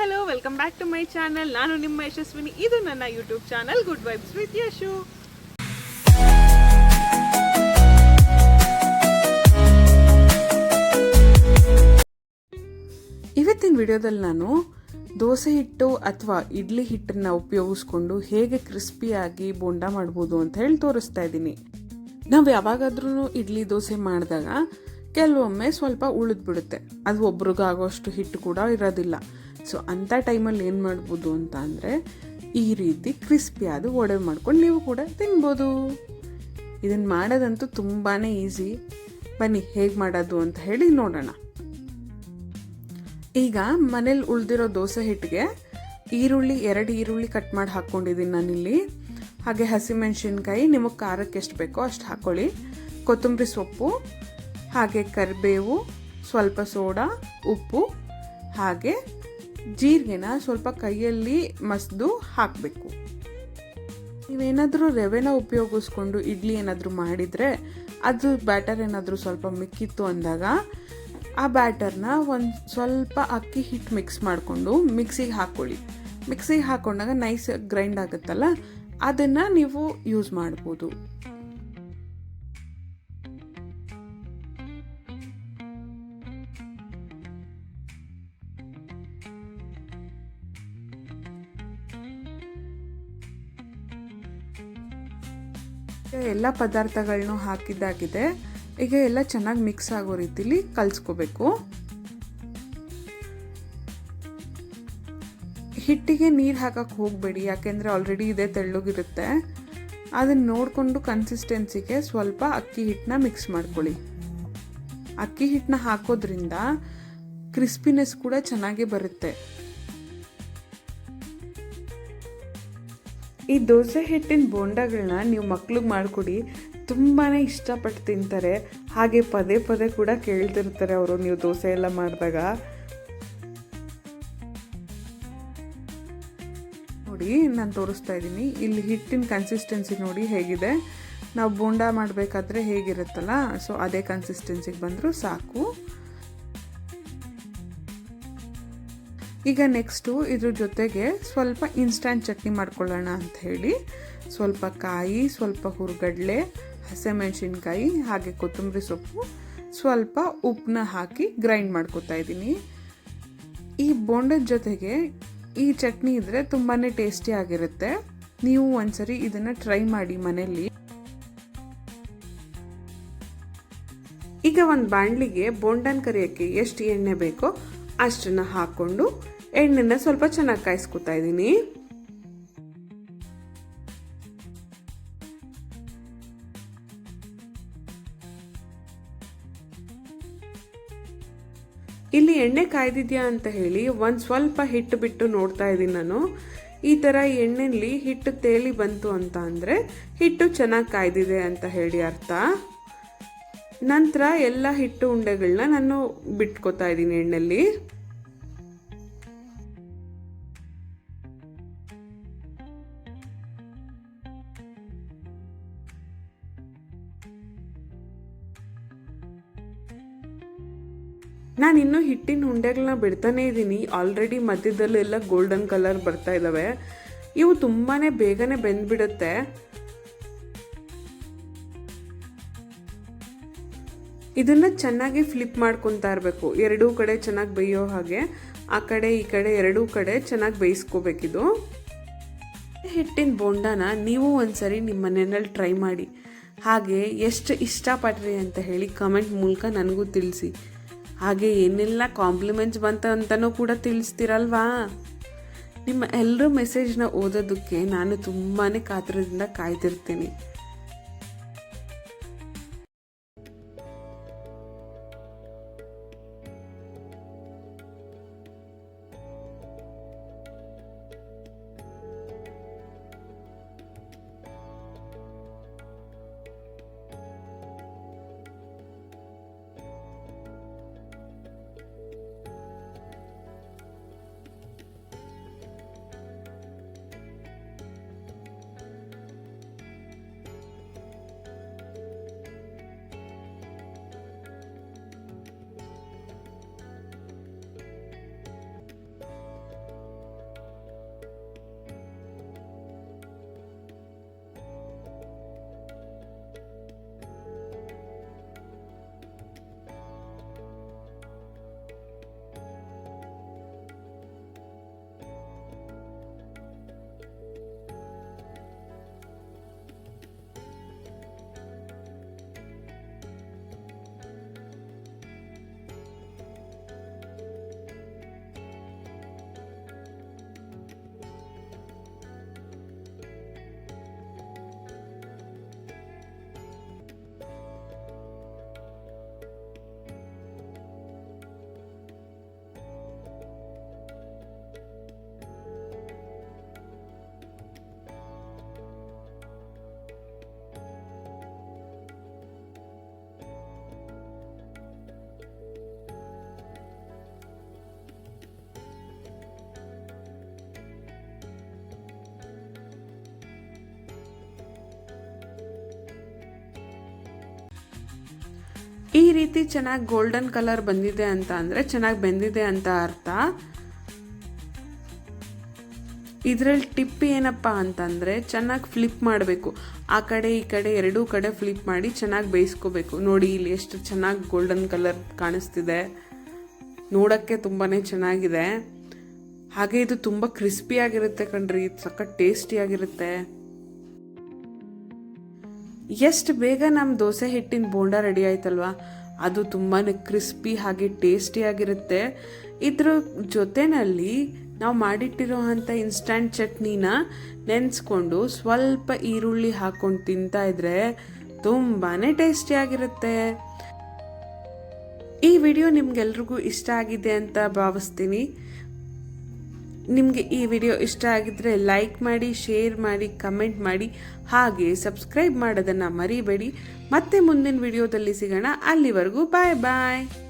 Hello welcome back to my channel ನಾನು ನಿಮ್ಮ ಯಶಸ್ವಿನಿ. ಇದು ನನ್ನ YouTube channel good vibes with Yashu ಇವತ್ತಿನ ವಿಡಿಯೋದಲ್ಲಿ ನಾನು ದೋಸೆ ಹಿಟ್ಟು ಅಥವಾ ಇಡ್ಲಿ ಹಿಟ್ಟನ್ನ ಉಪಯೋಗಿಸ್ಕೊಂಡು ಹೇಗೆ ಕ್ರಿಸ್ಪಿಯಾಗಿ ಬೋಂಡ ಮಾಡ್ಬೋದು ಅಂತ ಹೇಳಿ ತೋರಿಸ್ತಾ ಇದ್ದೀನಿ. ನಾವು ಯಾವಾಗಾದ್ರೂ ಇಡ್ಲಿ ದೋಸೆ ಮಾಡಿದಾಗ ಕೆಲವೊಮ್ಮೆ ಸ್ವಲ್ಪ ಉಳಿದ್ಬಿಡುತ್ತೆ. ಅದು ಒಬ್ರಿಗಾಗೋಷ್ಟು ಹಿಟ್ಟು ಕೂಡ ಇರೋದಿಲ್ಲ. ಸೊ ಅಂಥ ಟೈಮಲ್ಲಿ ಏನು ಮಾಡ್ಬೋದು ಅಂತ ಅಂದರೆ, ಈ ರೀತಿ ಕ್ರಿಸ್ಪಿಯಾದ ಒಡೆ ಮಾಡ್ಕೊಂಡು ನೀವು ಕೂಡ ತಿನ್ಬೋದು. ಇದನ್ನು ಮಾಡೋದಂತೂ ತುಂಬಾ ಈಸಿ ಬನ್ನಿ, ಹೇಗೆ ಮಾಡೋದು ಅಂತ ಹೇಳಿ ನೋಡೋಣ. ಈಗ ಮನೇಲಿ ಉಳಿದಿರೋ ದೋಸೆ ಹಿಟ್ಟಿಗೆ ಈರುಳ್ಳಿ, ಎರಡು ಈರುಳ್ಳಿ ಕಟ್ ಮಾಡಿ ಹಾಕ್ಕೊಂಡಿದ್ದೀನಿ ನಾನಿಲ್ಲಿ. ಹಾಗೆ ಹಸಿಮೆಣಸಿನ್ಕಾಯಿ, ನಿಮಗೆ ಖಾರಕ್ಕೆ ಎಷ್ಟು ಬೇಕೋ ಅಷ್ಟು ಹಾಕ್ಕೊಳ್ಳಿ ಕೊತ್ತಂಬರಿ ಸೊಪ್ಪು ಹಾಗೆ ಕರಿಬೇವು, ಸ್ವಲ್ಪ ಸೋಡಾ, ಉಪ್ಪು, ಹಾಗೆ ಜೀರಿಗೆನ ಸ್ವಲ್ಪ ಕೈಯಲ್ಲಿ ಮಸ್ದು ಹಾಕಬೇಕು. ನೀವೇನಾದರೂ ರವೆನ ಉಪಯೋಗಿಸ್ಕೊಂಡು ಇಡ್ಲಿ ಏನಾದರೂ ಮಾಡಿದರೆ ಅದು ಬ್ಯಾಟರ್ ಏನಾದರೂ ಸ್ವಲ್ಪ ಮಿಕ್ಕಿತ್ತು ಅಂದಾಗ ಆ ಬ್ಯಾಟರ್ನ ಒಂದು ಸ್ವಲ್ಪ ಅಕ್ಕಿ ಹಿಟ್ಟು ಮಿಕ್ಸ್ ಮಾಡಿಕೊಂಡು ಮಿಕ್ಸಿಗೆ ಹಾಕ್ಕೊಳ್ಳಿ. ಮಿಕ್ಸಿಗೆ ಹಾಕೊಂಡಾಗ ನೈಸ್ ಗ್ರೈಂಡ್ ಆಗುತ್ತಲ್ಲ, ಅದನ್ನು ನೀವು ಯೂಸ್ ಮಾಡ್ಬೋದು. ಎಲ್ಲ ಪದಾರ್ಥಗಳನ್ನೂ ಹಾಕಿದ್ದಾಗಿದೆ. ಈಗ ಎಲ್ಲ ಚೆನ್ನಾಗಿ ಮಿಕ್ಸ್ ಆಗೋ ರೀತಿಲಿ ಕಲಿಸ್ಕೋಬೇಕು. ಹಿಟ್ಟಿಗೆ ನೀರು ಹಾಕಕ್ಕೆ ಹೋಗಬೇಡಿ, ಯಾಕೆಂದರೆ ಆಲ್ರೆಡಿ ಇದೆ, ತೆಳ್ಳಗಿರುತ್ತೆ. ಅದನ್ನು ನೋಡಿಕೊಂಡು ಕನ್ಸಿಸ್ಟೆನ್ಸಿಗೆ ಸ್ವಲ್ಪ ಅಕ್ಕಿ ಹಿಟ್ಟನ್ನ ಮಿಕ್ಸ್ ಮಾಡ್ಕೊಳ್ಳಿ. ಅಕ್ಕಿ ಹಿಟ್ಟನ್ನ ಹಾಕೋದ್ರಿಂದ ಕ್ರಿಸ್ಪಿನೆಸ್ ಕೂಡ ಚೆನ್ನಾಗಿ ಬರುತ್ತೆ. ಈ ದೋಸೆ ಹಿಟ್ಟಿನ ಬೋಂಡಗಳನ್ನ ನೀವು ಮಕ್ಳಿಗೆ ಮಾಡಿಕೊಡಿ ತುಂಬಾ ಇಷ್ಟಪಟ್ಟು ತಿಂತಾರೆ. ಹಾಗೆ ಪದೇ ಪದೇ ಕೂಡ ಕೇಳ್ತಿರ್ತಾರೆ ಅವರು ನೀವು ದೋಸೆ ಎಲ್ಲ ಮಾಡಿದಾಗ. ನೋಡಿ, ನಾನು ತೋರಿಸ್ತಾ ಇದ್ದೀನಿ. ಇಲ್ಲಿ ಹಿಟ್ಟಿನ ಕನ್ಸಿಸ್ಟೆನ್ಸಿ ನೋಡಿ ಹೇಗಿದೆ. ನಾವು ಬೋಂಡ ಮಾಡಬೇಕಾದ್ರೆ ಹೇಗಿರುತ್ತಲ್ಲ, ಸೊ ಅದೇ ಕನ್ಸಿಸ್ಟೆನ್ಸಿಗೆ ಬಂದರೂ ಸಾಕು. ಈಗ ನೆಕ್ಸ್ಟು ಇದ್ರ ಜೊತೆಗೆ ಸ್ವಲ್ಪ ಇನ್ಸ್ಟಂಟ್ ಚಟ್ನಿ ಮಾಡ್ಕೊಳ್ಳೋಣ ಅಂತ ಹೇಳಿ. ಸ್ವಲ್ಪ ಕಾಯಿ, ಸ್ವಲ್ಪ ಹುರ್ಗಡ್ಲೆ, ಹಸಿಮೆಣಸಿನ್ಕಾಯಿ, ಹಾಗೆ ಕೊತ್ತಂಬರಿ ಸೊಪ್ಪು, ಸ್ವಲ್ಪ ಉಪ್ಪನ್ನ ಹಾಕಿ ಗ್ರೈಂಡ್ ಮಾಡ್ಕೊತಾ ಇದ್ದೀನಿ. ಈ ಬೋಂಡದ ಜೊತೆಗೆ ಈ ಚಟ್ನಿ ಇದ್ದರೆ ತುಂಬಾ ಟೇಸ್ಟಿ ಆಗಿರುತ್ತೆ. ನೀವು ಒಂದ್ಸರಿ ಇದನ್ನು ಟ್ರೈ ಮಾಡಿ ಮನೆಯಲ್ಲಿ. ಈಗ ಒಂದು ಬಾಣಲಿಗೆ ಬೋಂಡನ್ ಕರಿಯೋಕ್ಕೆ ಎಷ್ಟು ಎಣ್ಣೆ ಬೇಕೋ ಅಷ್ಟನ್ನು ಹಾಕ್ಕೊಂಡು ಎಣ್ಣೆನ ಸ್ವಲ್ಪ ಚೆನ್ನಾಗಿ ಕಾಯಿಸ್ಕೊತಾ ಇದ್ದೀನಿ. ಇಲ್ಲಿ ಎಣ್ಣೆ ಕಾಯ್ದಿದ್ಯಾ ಅಂತ ಹೇಳಿ ಒಂದು ಸ್ವಲ್ಪ ಹಿಟ್ಟು ಬಿಟ್ಟು ನೋಡ್ತಾ ಇದ್ದೀನಿ ನಾನು. ಈ ಥರ ಎಣ್ಣೆಲಿ ಹಿಟ್ಟು ತೇಲಿ ಬಂತು ಅಂತ ಅಂದರೆ ಹಿಟ್ಟು ಚೆನ್ನಾಗಿ ಕಾಯ್ದಿದೆ ಅಂತ ಹೇಳಿ ಅರ್ಥ. ನಂತರ ಎಲ್ಲ ಹಿಟ್ಟು ಉಂಡೆಗಳನ್ನ ನಾನು ಬಿಟ್ಕೋತಾ ಇದ್ದೀನಿ ಎಣ್ಣೆಲಿ. ನಾನು ಇನ್ನೂ ಹಿಟ್ಟಿನ ಉಂಡೆಗಳನ್ನ ಬಿಡ್ತಾನೇ ಇದ್ದೀನಿ ಆಲ್ರೆಡಿ ಮಧ್ಯದಲ್ಲೆಲ್ಲ ಗೋಲ್ಡನ್ ಕಲರ್ ಬರ್ತಾ ಇದ್ದಾವೆ ಇವು ತುಂಬಾ ಬೇಗನೆ ಬೆಂದ್ಬಿಡುತ್ತೆ. ಇದನ್ನ ಚೆನ್ನಾಗಿ ಫ್ಲಿಪ್ ಮಾಡ್ಕೊತಾ ಇರಬೇಕು. ಎರಡೂ ಕಡೆ ಚೆನ್ನಾಗಿ ಬೇಯೋ ಹಾಗೆ. ಆ ಕಡೆ, ಈ ಕಡೆ, ಎರಡೂ ಕಡೆ ಚೆನ್ನಾಗಿ ಬೇಯಿಸ್ಕೋಬೇಕಿದು ಹಿಟ್ಟಿನ ಬೋಂಡಾನ ನೀವು ಒಂದ್ಸರಿ ನಿಮ್ಮ ಮನೆಯಲ್ಲಿ ಟ್ರೈ ಮಾಡಿ. ಹಾಗೆ ಎಷ್ಟು ಇಷ್ಟಪಟ್ರಿ ಅಂತ ಹೇಳಿ ಕಮೆಂಟ್ ಮೂಲಕ ನನಗೂ ತಿಳಿಸಿ. ಹಾಗೆ ಏನೆಲ್ಲ ಕಾಂಪ್ಲಿಮೆಂಟ್ಸ್ ಬಂತ ಅಂತಲೂ ಕೂಡ ತಿಳಿಸ್ತೀರಲ್ವಾ? ನಿಮ್ಮ ಎಲ್ಲರೂ ಮೆಸೇಜ್ನ ಓದೋದಕ್ಕೆ ನಾನು ತುಂಬಾ ಕಾತರದಿಂದ ಕಾಯ್ತಿರ್ತೀನಿ ಈ ರೀತಿ ಚೆನ್ನಾಗಿ ಗೋಲ್ಡನ್ ಕಲರ್ ಬಂದಿದೆ ಅಂತ ಅಂದರೆ ಚೆನ್ನಾಗಿ ಬೆಂದಿದೆ ಅಂತ ಅರ್ಥ. ಇದರಲ್ಲಿ ಟಿಪ್ ಏನಪ್ಪ ಅಂತಂದರೆ ಚೆನ್ನಾಗಿ ಫ್ಲಿಪ್ ಮಾಡಬೇಕು. ಆ ಕಡೆ ಈ ಕಡೆ ಎರಡೂ ಕಡೆ ಫ್ಲಿಪ್ ಮಾಡಿ ಚೆನ್ನಾಗಿ ಬೇಯಿಸ್ಕೋಬೇಕು. ನೋಡಿ ಇಲ್ಲಿ ಎಷ್ಟು ಚೆನ್ನಾಗಿ ಗೋಲ್ಡನ್ ಕಲರ್ ಕಾಣಿಸ್ತಿದೆ. ನೋಡೋಕ್ಕೆ ತುಂಬಾ ಚೆನ್ನಾಗಿದೆ. ಹಾಗೆ ಇದು ತುಂಬ ಕ್ರಿಸ್ಪಿಯಾಗಿರುತ್ತೆ ಕಣ್ರಿ. ಸಖತ್ ಟೇಸ್ಟಿಯಾಗಿರುತ್ತೆ ಎಷ್ಟು ಬೇಗ ನಮ್ಮ ದೋಸೆ ಹಿಟ್ಟಿನ ಬೋಂಡ ರೆಡಿ ಆಯ್ತಲ್ವಾ? ಅದು ತುಂಬಾ ಕ್ರಿಸ್ಪಿ ಹಾಗೆ ಟೇಸ್ಟಿಯಾಗಿರುತ್ತೆ ಇದ್ರ ಜೊತೆನಲ್ಲಿ ನಾವು ಮಾಡಿಟ್ಟಿರೋ ಅಂಥ ಇನ್ಸ್ಟಂಟ್ ಚಟ್ನಿನ ನೆನೆಸ್ಕೊಂಡು ಸ್ವಲ್ಪ ಈರುಳ್ಳಿ ಹಾಕ್ಕೊಂಡು ತಿಂತಾ ಇದ್ರೆ ತುಂಬಾ ಟೇಸ್ಟಿಯಾಗಿರುತ್ತೆ ಈ ವಿಡಿಯೋ ನಿಮ್ಗೆಲ್ರಿಗೂ ಇಷ್ಟ ಆಗಿದೆ ಅಂತ ಭಾವಿಸ್ತೀನಿ. ನಿಮಗೆ ಈ ವಿಡಿಯೋ ಇಷ್ಟ ಆಗಿದ್ರೆ ಲೈಕ್ ಮಾಡಿ, ಶೇರ್ ಮಾಡಿ, ಕಮೆಂಟ್ ಮಾಡಿ, ಹಾಗೆ ಸಬ್ಸ್ಕ್ರೈಬ್ ಮಾಡೋದನ್ನು ಮರಿಬೇಡಿ. ಮತ್ತೆ ಮುಂದಿನ ವಿಡಿಯೋದಲ್ಲಿ ಸಿಗೋಣ. ಅಲ್ಲಿವರೆಗೂ ಬಾಯ್ ಬಾಯ್.